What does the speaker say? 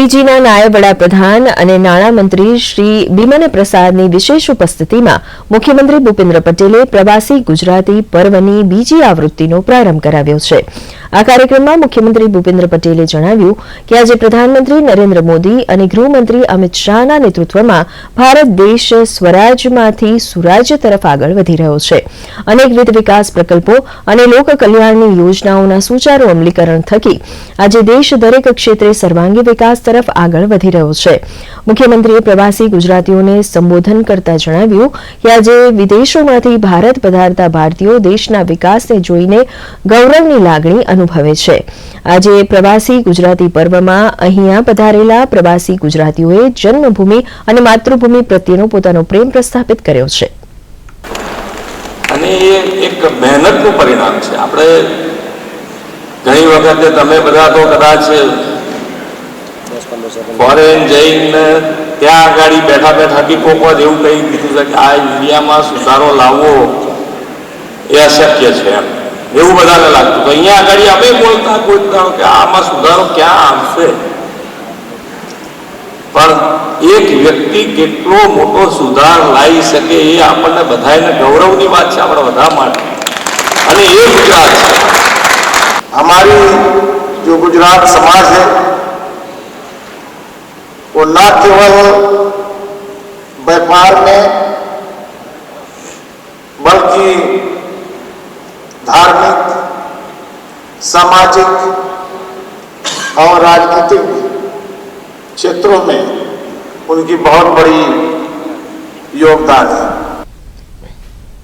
ફીજીના નાયબ વડાપ્રધાન અને નાણામંત્રી શ્રી બિમન પ્રસાદની વિશેષ ઉપસ્થિતિમાં મુખ્યમંત્રી ભૂપેન્દ્ર પટેલે પ્રવાસી ગુજરાતી પર્વની બીજી આવૃત્તિનો પ્રારંભ કરાવ્યો છે. આ કાર્યક્રમમાં મુખ્યમંત્રી ભૂપેન્દ્ર પટેલે જણાવ્યું કે આજે પ્રધાનમંત્રી નરેન્દ્ર મોદી અને ગૃહમંત્રી અમિત શાહના નેતૃત્વમાં ભારત દેશ સ્વરાજમાંથી સુરાજ્ય તરફ આગળ વધી રહ્યો છે. અનેકવિધ વિકાસ પ્રકલ્પો અને લોક કલ્યાણની યોજનાઓના સુચારુ અમલીકરણ થકી આજે દેશ દરેક ક્ષેત્રે સર્વાંગી વિકાસ તરફ આગળ વધી રહ્યો છે. મુખ્યમંત્રીએ પ્રવાસી ગુજરાતીઓને સંબોધન કરતા જણાવ્યું કે આજે વિદેશોમાંથી ભારત પધારતા ભારતીયો દેશના વિકાસને જોઈને ગૌરવની લાગણી અનુભવે છે. આજે પ્રવાસી ગુજરાતી પર્વમાં અહીંયા પધારેલા પ્રવાસી ગુજરાતીઓએ જન્મભૂમિ અને માતૃભૂમિ પ્રત્યેનો પોતાનો પ્રેમ પ્રસ્થાપિત કર્યો છે. અને એ એક મહેનતનું પરિણામ છે. આપણે ઘણી વખતે તમે બધા તો કદાચ ફોરેન જઈને ત્યાં આગળ બેઠા બેઠા કોક વાર એવું કહી દીધું છે કે આ ઇન્ડિયામાં સુધારો લાવવો એ અશક્ય છે એમ. એવું બધાને લાગતું. તો અહીંયા આગળ અમે બોલતા કોઈ કે આમાં સુધારો ક્યાં આવશે? પણ એક વ્યક્તિ કેટલો મોટો સુધાર લાવી શકે એ આપણને બધાને ગૌરવની વાત છે આપણે બધા માટે અને એ ગુજરાત છે हमारी जो गुजरात समाज है वो न केवल व्यापार में बल्कि धार्मिक सामाजिक और राजनीतिक क्षेत्रों में उनकी बहुत बड़ी योगदान है